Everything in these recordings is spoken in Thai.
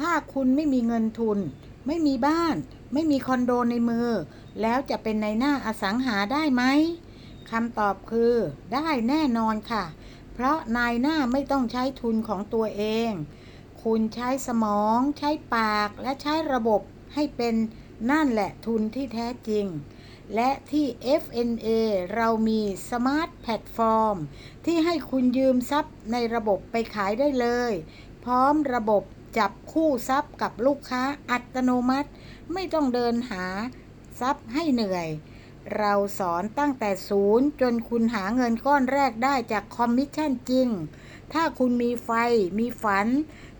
ถ้าคุณไม่มีเงินทุน ไม่มีบ้าน ไม่มีคอนโดในมือ แล้วจะเป็นในหน้าอสังหาได้ไหมคำตอบคือได้แน่นอนค่ะ เพราะนายหน้าไม่ต้องใช้ทุนของตัวเอง คุณใช้สมอง ใช้ปากและใช้ระบบให้เป็นนั่นแหละทุนที่แท้จริง และที่ FNA เรามี Smart Platform ที่ให้คุณยืมทรัพย์ในระบบไปขายได้เลย พร้อมระบบ จับคู่ทรัพย์กับลูกค้าอัตโนมัติ ไม่ต้องเดินหาทรัพย์ให้เหนื่อย เราสอนตั้งแต่ศูนย์จนคุณหาเงินก้อนแรกได้จากคอมมิชชั่นจริง ถ้าคุณมีไฟมีฝัน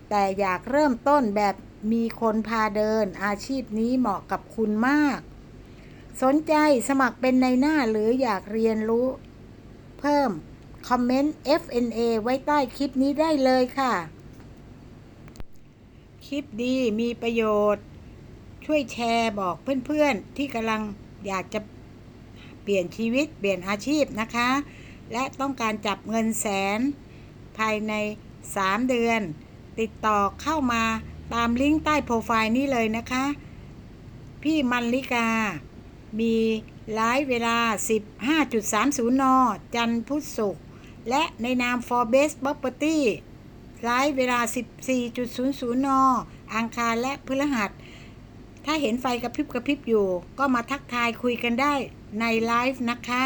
แต่อยากเริ่มต้นแบบมีคนพาเดิน อาชีพนี้เหมาะกับคุณมาก สนใจสมัครเป็นในหน้าหรืออยากเรียนรู้ เพิ่ม คอมเมนต์ FNA ไว้ใต้คลิปนี้ได้เลยค่ะ ลิปดีมีประโยชน์ ช่วยแชร์บอกเพื่อนๆ ที่กำลังอยากจะเปลี่ยนชีวิตเปลี่ยนอาชีพนะคะ และต้องการจับเงินแสน ภายใน 3 เดือน ติดต่อเข้ามาตามลิงก์ใต้โปรไฟล์นี้เลยนะคะ พี่มันลิกา มีไลฟ์เวลา 15.30 น จันทร์พุธศุกร์และในนาม Forbes Property ไลฟ์เวลา 14.00 น อังคารและพฤหัส ถ้าเห็นไฟกระพริบกระพริบอยู่ ก็มาทักทายคุยกันได้ในไลฟ์นะคะ